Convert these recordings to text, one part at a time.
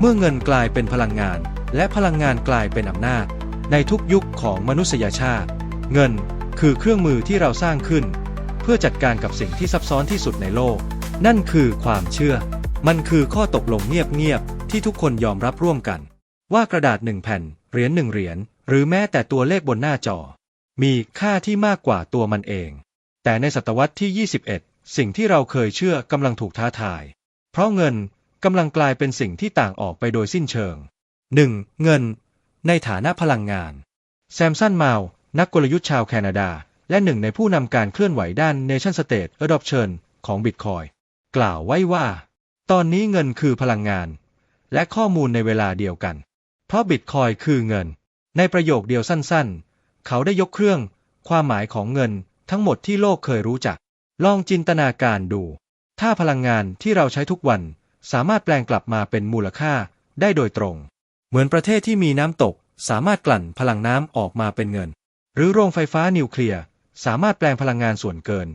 เมื่อเงินกลายเป็นพลังงาน และพลังงานกลายเป็นอำนาจ ในทุกยุคของมนุษยชาติ เงินคือเครื่องมือที่เราสร้างขึ้น เพื่อจัดการกับสิ่งที่ซับซ้อนที่สุดในโลก นั่นคือความเชื่อ มันคือข้อตกลงเงียบๆที่ทุกคนยอมรับร่วมกัน ว่ากระดาษหนึ่งแผ่นเหรียญหนึ่งเหรียญหรือแม้แต่ตัวเลขบนหน้าจอ มีค่าที่มากกว่าตัวมันเอง แต่ในศตวรรษที่ 21 สิ่งที่เราเคยเชื่อกำลังถูกท้าทาย เพราะเงิน กำลังกลายเป็นสิ่งที่ต่างออกไปโดยสิ้นเชิง 1. เงิน ในฐานะพลังงาน แซมสันมาวนักกลยุทธ์ชาวแคนาดา และหนึ่งในผู้นำการเคลื่อนไหวด้าน Nation State Adoption ของบิตคอยกล่าวไว้ว่า ตอนนี้เงินคือพลังงาน และข้อมูลในเวลาเดียวกัน เพราะบิตคอยคือเงิน ในประโยคเดียวสั้นๆ เขาได้ยกเครื่อง ความหมายของเงินทั้งหมดที่โลกเคยรู้จัก ลองจินตนาการดู ถ้าพลังงานที่เราใช้ทุกวัน สามารถแปลงกลับมาเป็นมูลค่าได้โดยตรง เหมือนประเทศที่มีน้ำตก สามารถกลั่นพลังน้ำออกมาเป็นเงิน หรือโรงไฟฟ้านิวเคลียร์สามารถแปลงพลังงานส่วนเกิน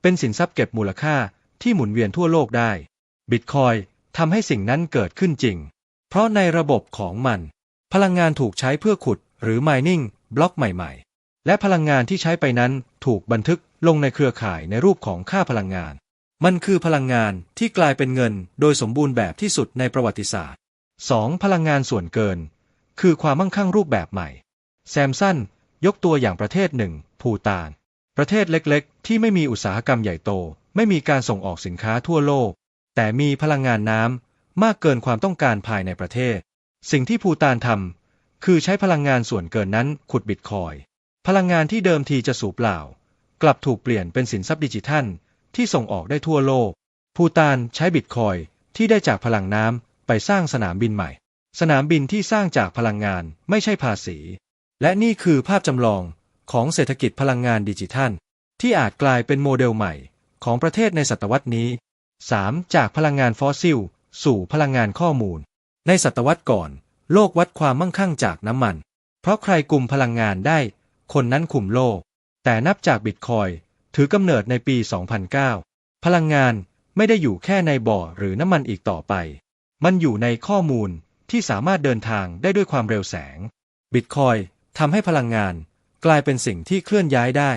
เป็นสินทรัพย์เก็บมูลค่าที่หมุนเวียนทั่วโลกได้ บิตคอยทำให้สิ่งนั้นเกิดขึ้นจริง เพราะในระบบของมัน พลังงานถูกใช้เพื่อขุด หรือ mining บล็อกใหม่ๆ และพลังงานที่ใช้ไปนั้นถูกบันทึกลงในเครือข่ายในรูปของค่าพลังงาน มันคือพลังงานที่กลายเป็นเงินโดยสมบูรณ์แบบที่สุดในประวัติศาสตร์ 2. พลังงานส่วนเกิน คือความมั่งคั่งรูปแบบใหม่ แซมสันยกตัวอย่างประเทศหนึ่งภูตาน ประเทศเล็กๆ ที่ไม่มีอุตสาหกรรมใหญ่โต ไม่มีการส่งออกสินค้าทั่วโลก แต่มีพลังงานน้ำมากเกินความต้องการภายในประเทศ สิ่งที่ภูตานทำคือใช้พลังงานส่วนเกินนั้นขุดบิตคอย พลังงานที่เดิมทีจะสูบเปล่า กลับถูกเปลี่ยนเป็นสินทรัพย์ดิจิทัล ที่ส่งออกได้ทั่วโลก ภูตานใช้บิตคอยที่ได้จากพลังน้ำไปสร้างสนามบินใหม่ สนามบินที่สร้างจากพลังงานไม่ใช่ภาษี และนี่คือภาพจำลองของเศรษฐกิจพลังงานดิจิทัล ที่อาจกลายเป็นโมเดลใหม่ของประเทศในศตวรรษนี้ 3. จากพลังงานฟอสซิล สู่พลังงานข้อมูล ในศตวรรษก่อน โลกวัดความมั่งคั่งจากน้ำมัน เพราะใครกลุ่มพลังงานได้ คนนั้นคุมโลก แต่นับจากบิตคอย ถือกำเนิดในปี 2009 พลังงานไม่ได้อยู่แค่ในบ่อหรือน้ำมันอีกต่อไป มันอยู่ในข้อมูลที่สามารถเดินทางได้ด้วยความเร็วแสง บิตคอยทำให้พลังงานกลายเป็นสิ่งที่เคลื่อนย้ายได้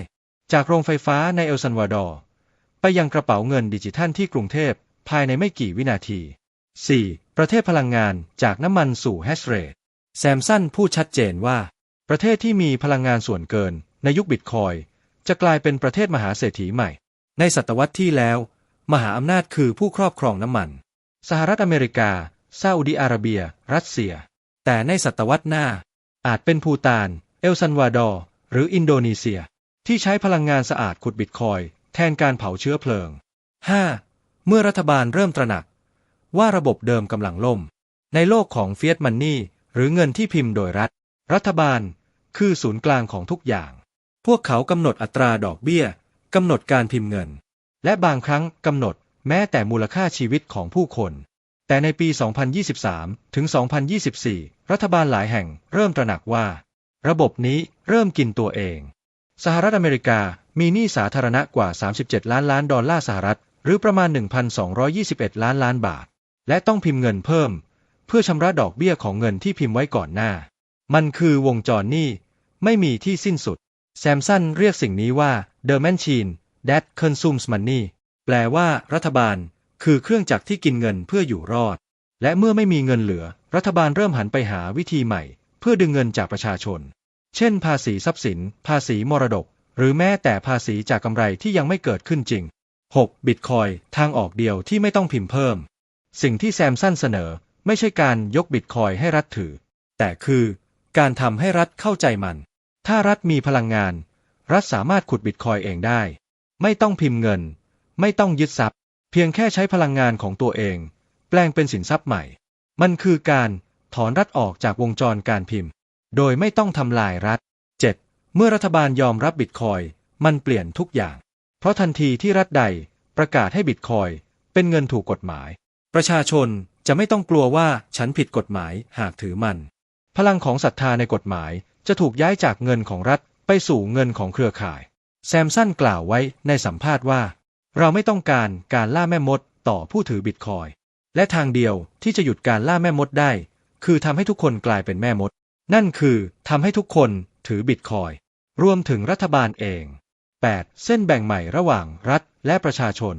จากโรงไฟฟ้าในเอลซันวาดอร์ไปยังกระเป๋าเงินดิจิทัลที่กรุงเทพภายในไม่กี่วินาที 4. ประเทศพลังงานจากน้ำมันสู่แฮชเรทแซมสันพูดชัดเจนว่า ประเทศที่มีพลังงานส่วนเกินในยุคบิตคอย จะกลายเป็นประเทศมหาเศรษฐีใหม่ ในศตวรรษที่แล้ว มหาอำนาจคือผู้ครอบครองน้ำมัน สหรัฐอเมริกาซาอุดิอาระเบีย รัสเซีย แต่ในศตวรรษหน้า อาจเป็นภูตาน เอลซันวาดอร์ หรืออินโดนีเซีย ที่ใช้พลังงานสะอาดขุดบิตคอยแทนการเผาเชื้อเพลิง 5. เมื่อรัฐบาลเริ่มตระหนัก ว่าระบบเดิมกำลังล่ม ในโลกของเฟียสมันนี่หรือเงินที่พิมพ์โดยรัฐ รัฐบาล คือศูนย์กลางของทุกอย่าง วกเขากำหนดอัตราดอกเบี้ยกำหนดการพิมพ์เงิน และบางครั้งกำหนดแม้แต่มูลค่าชีวิตของผู้คน แต่ในปี 2023 ถึง 2024 รัฐบาลหลายแห่งเริ่มตระหนักว่า ระบบนี้เริ่มกินตัวเอง สหรัฐอเมริกามีหนี้สาธารณะกว่า 37 ล้านล้านดอลลาร์สหรัฐ หรือประมาณ 1,221 ล้านล้านบาท และต้องพิมพ์เงินเพิ่ม เพื่อชำระดอกเบี้ยของเงินที่พิมพ์ไว้ก่อนหน้า มันคือวงจรหนี้ไม่มีที่สิ้นสุด แซมสันเรียกสิ่งนี้ว่า The Machine That Consumes Money แปลว่า รัฐบาล คือเครื่องจักรที่กินเงินเพื่ออยู่รอด และเมื่อไม่มีเงินเหลือ รัฐบาลเริ่มหันไปหาวิธีใหม่ เพื่อดึงเงินจากประชาชน เช่น ภาษีทรัพย์สิน ภาษีมรดก หรือแม้แต่ภาษีจากกำไรที่ยังไม่เกิดขึ้นจริง 6. บิตคอยทางออกเดียวที่ไม่ต้องพิมพ์เพิ่ม สิ่งที่แซมสันเสนอ ไม่ใช่การยกบิตคอยให้รัฐถือ แต่คือ การทำให้รัฐเข้าใจมัน ถ้ารัฐมีพลังงาน รัฐสามารถขุดบิตคอยเองได้ ไม่ต้องพิมพ์เงิน ไม่ต้องยึดทรัพย์ เพียงแค่ใช้พลังงานของตัวเอง แปลงเป็นสินทรัพย์ใหม่ มันคือการถอนรัฐออกจากวงจรการพิมพ์ โดยไม่ต้องทำลายรัฐ 7. เมื่อรัฐบาลยอมรับบิตคอยมันเปลี่ยนทุกอย่าง เพราะทันทีที่รัฐใดประกาศให้บิตคอยเป็นเงินถูกกฎหมาย ประชาชนจะไม่ต้องกลัวว่าฉันผิดกฎหมายหากถือมัน พลังของศรัทธาในกฎหมาย จะถูกย้ายจากเงินของรัฐไปสู่เงินของเครือข่าย แซมสันกล่าวไว้ในสัมภาษณ์ว่า เราไม่ต้องการการล่าแม่มดต่อผู้ถือบิตคอย และทางเดียวที่จะหยุดการล่าแม่มดได้ คือทำให้ทุกคนกลายเป็นแม่มด นั่นคือทำให้ทุกคนถือบิตคอย รวมถึงรัฐบาลเอง 8. เส้นแบ่งใหม่ระหว่างรัฐและประชาชน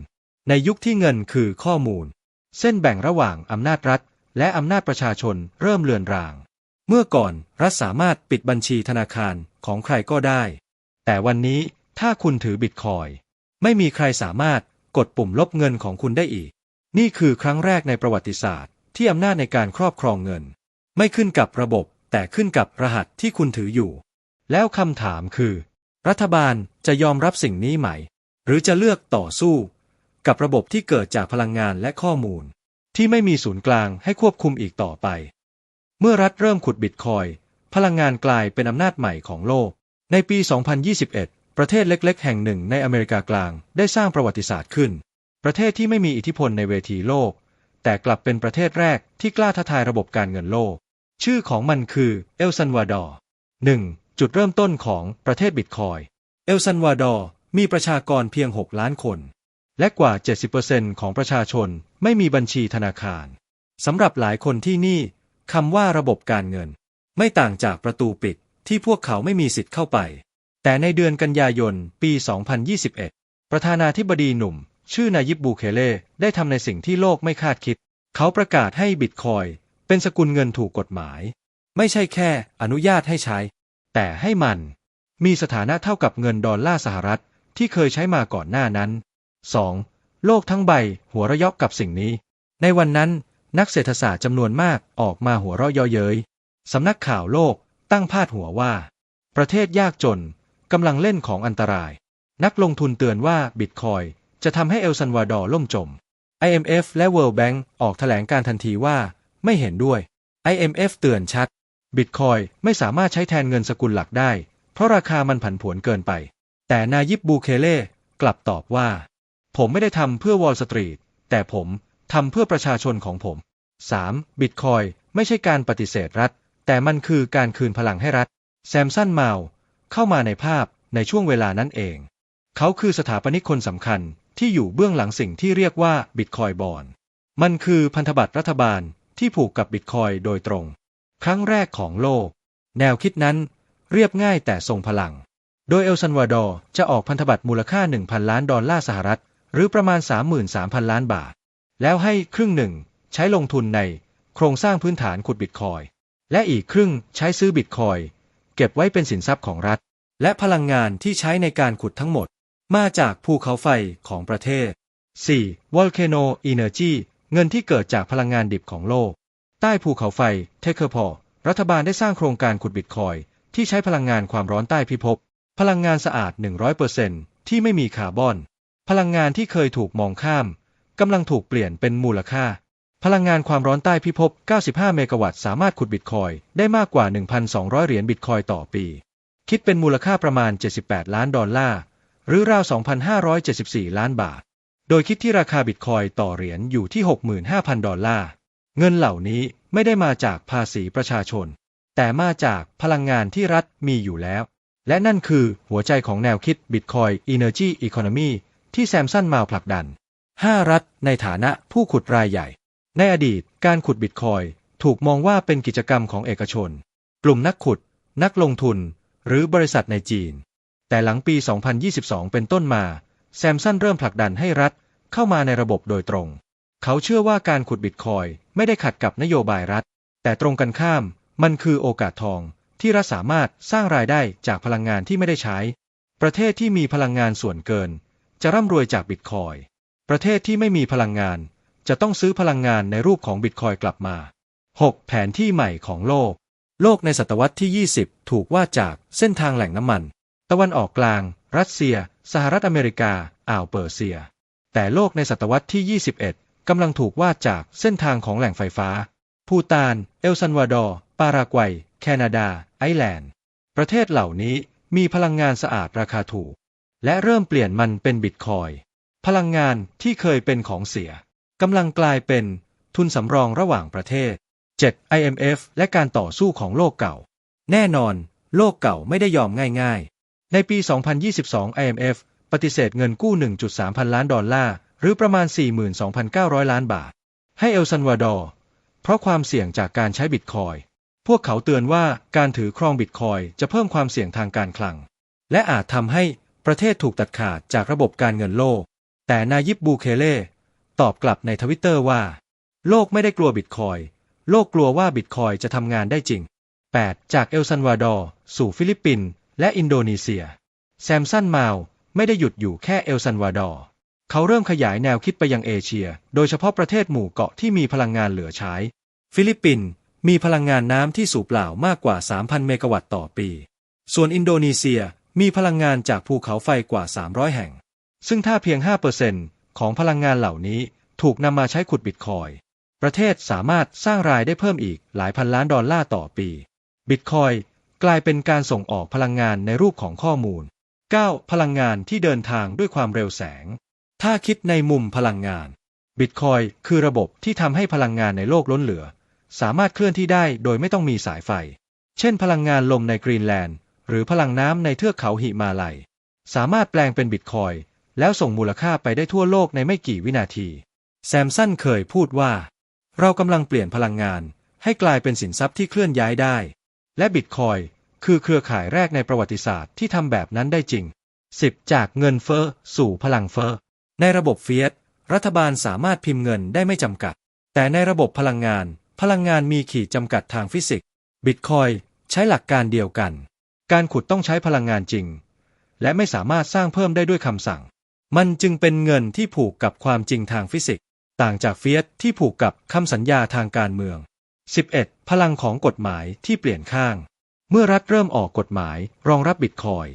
ในยุคที่เงินคือข้อมูล เส้นแบ่งระหว่างอำนาจรัฐ และอำนาจประชาชนเริ่มเลือนราง เมื่อก่อนรัฐสามารถปิดบัญชีธนาคารของใครก็ได้ แต่วันนี้ถ้าคุณถือบิตคอยไม่มีใครสามารถกดปุ่มลบเงินของคุณได้อีก นี่คือครั้งแรกในประวัติศาสตร์ ที่อำนาจในการครอบครองเงิน ไม่ขึ้นกับระบบ แต่ขึ้นกับรหัสที่คุณถืออยู่ แล้วคำถามคือ รัฐบาลจะยอมรับสิ่งนี้ไหม หรือจะเลือกต่อสู้ กับระบบที่เกิดจากพลังงานและข้อมูล ที่ไม่มีศูนย์กลางให้ควบคุมอีกต่อไป เมื่อรัฐเริ่มขุดบิตคอย พลังงานกลายเป็นอำนาจใหม่ของโลก ในปี 2021 ประเทศเล็ก ๆ แห่งหนึ่งในอเมริกากลางได้สร้างประวัติศาสตร์ขึ้น ประเทศที่ไม่มีอิทธิพลในเวทีโลก แต่กลับเป็นประเทศแรกที่กล้าท้าทายระบบการเงินโลก ชื่อของมันคือเอลซันวาดอร์ 1. จุดเริ่มต้นของประเทศบิตคอย เอลซันวาดอร์มีประชากรเพียง 6 ล้านคน และกว่า 70%ของประชาชนไม่มีบัญชีธนาคารสำหรับหลายคนที่นี่ คำว่าระบบการเงิน ไม่ต่างจากประตูปิดที่พวกเขาไม่มีสิทธิ์เข้าไป แต่ในเดือนกันยายน ปี 2021 ประธานาธิบดีหนุ่ม ชื่อนายิบบูเคเล่ได้ทำในสิ่งที่โลกไม่คาดคิด เขาประกาศให้บิตคอยเป็นสกุลเงินถูกกฎหมาย ไม่ใช่แค่อนุญาตให้ใช้ แต่ให้มันมีสถานะเท่ากับเงินดอลลาร์สหรัฐที่เคยใช้มาก่อนหน้านั้น 2. โลกทั้งใบหัวเระยาะกับสิ่งนี้ ในวันนั้น นักเศรษฐศาสตร์จำนวนมากออกมาหัวเราะเยาะเย้ยสำนักข่าวโลกตั้งพาดหัวว่า ประเทศยากจนกำลังเล่นของอันตราย นักลงทุนเตือนว่าบิตคอยจะทำให้เอลซันวาดอร์ล่มจม IMF และ World Bank ออกแถลงการทันทีว่าไม่เห็นด้วย IMF เตือนชัด บิตคอยไม่สามารถใช้แทนเงินสกุลหลักได้ เพราะราคามันผันผวนเกินไป แต่นายิบบูเคเล่กลับตอบว่า ผมไม่ได้ทำเพื่อวอลสตรีทแต่ผม ทำเพื่อประชาชนของผม 3. บิตคอยไม่ใช่การปฏิเสธรัฐ แต่มันคือการคืนพลังให้รัฐ แซมสันเมาเข้ามาในภาพในช่วงเวลานั้นเอง เขาคือสถาปนิกคนสำคัญที่อยู่เบื้องหลังสิ่งที่เรียกว่าบิตคอยบอนมันคือพันธบัตรรัฐบาลที่ผูกกับบิตคอยโดยตรง ครั้งแรกของโลก แนวคิดนั้นเรียบง่ายแต่ทรงพลัง โดยเอลซันวาดอร์จะออกพันธบัตรมูลค่า 1,000 ล้านดอลลาร์สหรัฐ หรือประมาณ 33,000 ล้านบาท แล้วให้ครึ่งหนึ่งใช้ลงทุนในโครงสร้างพื้นฐานขุดบิตคอยและอีกครึ่งใช้ซื้อบิตคอยเก็บไว้เป็นสินทรัพย์ของรัฐ และพลังงานที่ใช้ในการขุดทั้งหมด มาจากภูเขาไฟของประเทศ 4. Volcano Energy เงินที่เกิดจากพลังงานดิบของโลก ใต้ภูเขาไฟเทเคอร์พอรัฐบาลได้สร้างโครงการขุดบิตคอยที่ใช้พลังงานความร้อนใต้พิภพ พลังงานสะอาด 100%ที่ไม่มีคาร์บอน พลังงานที่เคยถูกมองข้าม กำลังถูกเปลี่ยนเป็นมูลค่า พลังงานความร้อนใต้พิภพ 95 เมกะวัตต์สามารถขุดบิตคอยได้มากกว่า 1,200 เหรียญบิตคอยต่อปี คิดเป็นมูลค่าประมาณ 78 ล้านดอลลาร์ หรือราว 2,574 ล้านบาท โดยคิดที่ราคาบิตคอยต่อเหรียญอยู่ที่ 65,000 ดอลลาร์ เงินเหล่านี้ไม่ได้มาจากภาษีประชาชน แต่มาจากพลังงานที่รัฐมีอยู่แล้ว และนั่นคือหัวใจของแนวคิด Bitcoin Energy Economy ที่แซมสันมาผลักดัน 5 รัฐในฐานะผู้ขุดรายใหญ่ ในอดีตการขุดบิตคอยถูกมองว่าเป็นกิจกรรมของเอกชน กลุ่มนักขุด นักลงทุน หรือบริษัทในจีน แต่หลังปี 2022 เป็นต้นมา แซมสันเริ่มผลักดันให้รัฐเข้ามาในระบบโดยตรง เขาเชื่อว่าการขุดบิตคอยไม่ได้ขัดกับนโยบายรัฐ แต่ตรงกันข้าม มันคือโอกาสทองที่รัฐสามารถสร้างรายได้จากพลังงานที่ไม่ได้ใช้ ประเทศที่มีพลังงานส่วนเกิน จะร่ำรวยจากบิตคอย ประเทศที่ไม่มีพลังงาน จะต้องซื้อพลังงานในรูปของบิตคอยกลับมา 6. แผนที่ใหม่ของโลก โลกในศตวรรษที่ 20 ถูกว่าจากเส้นทางแหล่งน้ำมัน ตะวันออกกลาง รัสเซีย สหรัฐอเมริกา อ่าวเปอร์เซีย แต่โลกในศตวรรษที่ 21 กำลังถูกว่าจากเส้นทางของแหล่งไฟฟ้า พูตาน เอลซันวาดอร์ ปารากวัย แคนาดา ไอร์แลนด์ ประเทศเหล่านี้มีพลังงานสะอาดราคาถูก และเริ่มเปลี่ยนมันเป็นบิตคอย พลังงานที่เคยเป็นของเสียกำลังกลายเป็นทุนสำรองระหว่างประเทศ 7. IMF และการต่อสู้ของโลกเก่า แน่นอน โลกเก่าไม่ได้ยอมง่ายๆ ในปี 2022 IMF ปฏิเสธเงินกู้ 1.3 พันล้านดอลลาร์ หรือประมาณ 42,900 ล้านบาท ให้เอลซันวาดอร์ เพราะความเสี่ยงจากการใช้บิตคอย พวกเขาเตือนว่าการถือครองบิตคอยจะเพิ่มความเสี่ยงทางการคลัง และอาจทำให้ประเทศถูกตัดขาดจากระบบการเงินโลก แต่นายิบบูเคเล่ตอบกลับในทวิตเตอร์ว่า โลกไม่ได้กลัวบิตคอยน์โลกกลัวว่าบิตคอยน์จะทำงานได้จริง 8. จากเอลซันวาดอร์สู่ฟิลิปปินส์และอินโดนีเซีย แซมสันมาวไม่ได้หยุดอยู่แค่เอลซันวาดอร์เขาเริ่มขยายแนวคิดไปยังเอเชีย โดยเฉพาะประเทศหมู่เกาะที่มีพลังงานเหลือใช้ ฟิลิปปินส์มีพลังงานน้ำที่สูบเปล่ามากกว่า 3,000 เมกะวัตต์ต่อปี ส่วนอินโดนีเซียมีพลังงานจากภูเขาไฟกว่า 300 แห่ง ซึ่งถ้าเพียง 5%ของพลังงานเหล่านี้ถูกนำมาใช้ขุดบิตคอย ประเทศสามารถสร้างรายได้เพิ่มอีกหลายพันล้านดอลลาร์ต่อปี บิตคอยกลายเป็นการส่งออกพลังงานในรูปของข้อมูล 9. พลังงานที่เดินทางด้วยความเร็วแสง ถ้าคิดในมุมพลังงาน บิตคอยคือระบบที่ทำให้พลังงานในโลกล้นเหลือ สามารถเคลื่อนที่ได้โดยไม่ต้องมีสายไฟ เช่น พลังงานลมในกรีนแลนด์ หรือพลังน้ำในเทือกเขาหิมาลัย สามารถแปลงเป็นบิตคอย แล้วส่งมูลค่าไปได้ทั่วโลกในไม่กี่วินาที แซมสันเคยพูดว่า เรากำลังเปลี่ยนพลังงาน ให้กลายเป็นสินทรัพย์ที่เคลื่อนย้ายได้ และบิตคอยคือเครือข่ายแรกในประวัติศาสตร์ที่ทำแบบนั้นได้จริง 10. จากเงินเฟ้อสู่พลังเฟ้อในระบบเฟียสรัฐบาลสามารถพิมพ์เงินได้ไม่จำกัด แต่ในระบบพลังงาน พลังงานมีขีดจำกัดทางฟิสิกส์บิตคอยใช้หลักการเดียวกัน การขุดต้องใช้พลังงานจริง และไม่สามารถสร้างเพิ่มได้ด้วยคำสั่ง มันจึงเป็นเงินที่ผูกกับความจริงทางฟิสิกส์ ต่างจากเฟียสที่ผูกกับคำสัญญาทางการเมือง 11. พลังของกฎหมายที่เปลี่ยนข้าง เมื่อรัฐเริ่มออกกฎหมายรองรับบิตคอย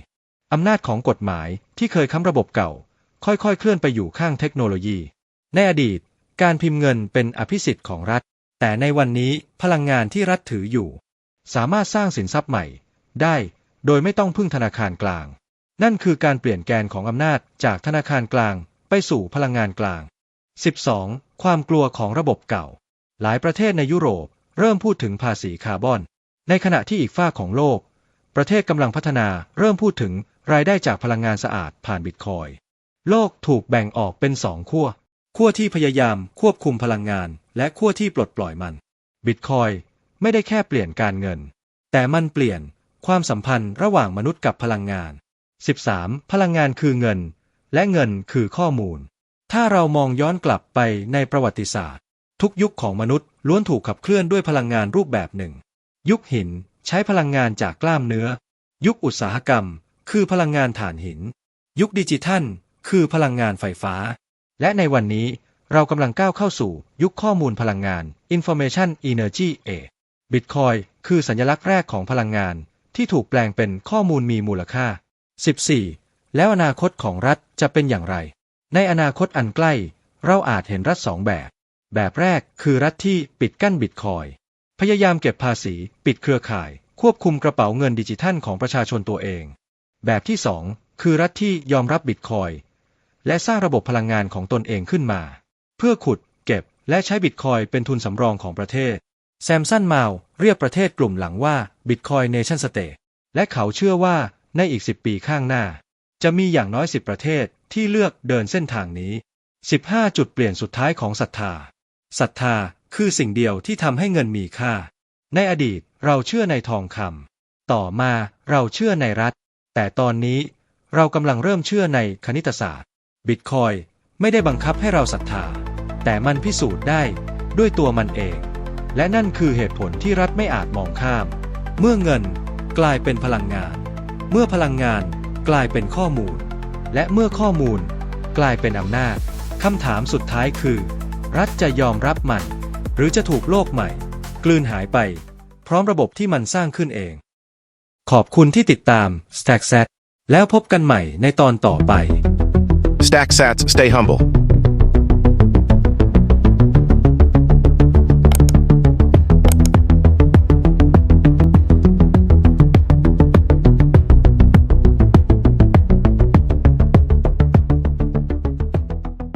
อำนาจของกฎหมายที่เคยค้ำระบบเก่า ค่อยๆ เคลื่อนไปอยู่ข้างเทคโนโลยี ในอดีต การพิมพ์เงินเป็นอภิสิทธิ์ของรัฐ แต่ในวันนี้พลังงานที่รัฐถืออยู่ สามารถสร้างสินทรัพย์ใหม่ ได้ โดยไม่ต้องพึ่งธนาคารกลาง นั่นคือการเปลี่ยนแกนของอำนาจจากธนาคารกลางไปสู่พลังงานกลาง 12. ความกลัวของระบบเก่า หลายประเทศในยุโรปเริ่มพูดถึงภาษีคาร์บอน ในขณะที่อีกฝ้าของโลก ประเทศกำลังพัฒนาเริ่มพูดถึงรายได้จากพลังงานสะอาดผ่านบิตคอยน์โลกถูกแบ่งออกเป็นสองขั้ว ขั้วที่พยายามควบคุมพลังงาน และขั้วที่ปลดปล่อยมัน บิตคอยไม่ได้แค่เปลี่ยนการเงิน แต่มันเปลี่ยนความสัมพันธ์ระหว่างมนุษย์กับพลังงาน 13. พลังงานคือเงิน และเงินคือข้อมูล ถ้าเรามองย้อนกลับไปในประวัติศาสตร์ ทุกยุคของมนุษย์ล้วนถูกขับเคลื่อนด้วยพลังงานรูปแบบหนึ่ง ยุคหินใช้พลังงานจากกล้ามเนื้อ ยุคอุตสาหกรรม คือพลังงานถ่านหิน ยุคดิจิทัล คือพลังงานไฟฟ้า และในวันนี้เรากำลังก้าวเข้าสู่ยุคข้อมูลพลังงาน Information Energy Age Bitcoin คือสัญลักษณ์แรกของพลังงานที่ถูกแปลงเป็นข้อมูลมีมูลค่า 14. แล้วอนาคตของรัฐจะเป็นอย่างไร ในอนาคตอันใกล้ เราอาจเห็นรัฐสองแบบ แบบแรกคือรัฐที่ปิดกั้นบิตคอย พยายามเก็บภาษี ปิดเครือข่าย ควบคุมกระเป๋าเงินดิจิทัลของประชาชนตัวเอง แบบที่สองคือรัฐที่ยอมรับบิตคอยและสร้างระบบพลังงานของตนเองขึ้นมา เพื่อขุด เก็บ และใช้บิตคอยเป็นทุนสำรองของประเทศ แซมสันมาวเรียกประเทศกลุ่มหลังว่า Bitcoin Nation State และเขาเชื่อว่า ในอีก 10 ปีข้างหน้า จะมีอย่างน้อย 10 ประเทศที่เลือกเดินเส้นทางนี้ 15 จุดเปลี่ยนสุดท้ายของศรัทธาศรัทธาคือสิ่งเดียวที่ทำให้เงินมีค่า ในอดีตเราเชื่อในทองคำต่อมาเราเชื่อในรัฐ แต่ตอนนี้เรากำลังเริ่มเชื่อในคณิตศาสตร์ บิตคอยไม่ได้บังคับให้เราศรัทธา แต่มันพิสูจน์ได้ด้วยตัวมันเอง และนั่นคือเหตุผลที่รัฐไม่อาจมองข้าม เมื่อเงินกลายเป็นพลังงาน เมื่อพลังงานกลายเป็นข้อมูล และเมื่อข้อมูลกลายเป็นอำนาจคำถามสุดท้ายคือ รัฐจะยอมรับมัน หรือจะถูกโลกใหม่ กลืนหายไป พร้อมระบบที่มันสร้างขึ้นเอง ขอบคุณที่ติดตาม Stack Set แล้วพบกันใหม่ในตอนต่อไป Stack sats, stay humble.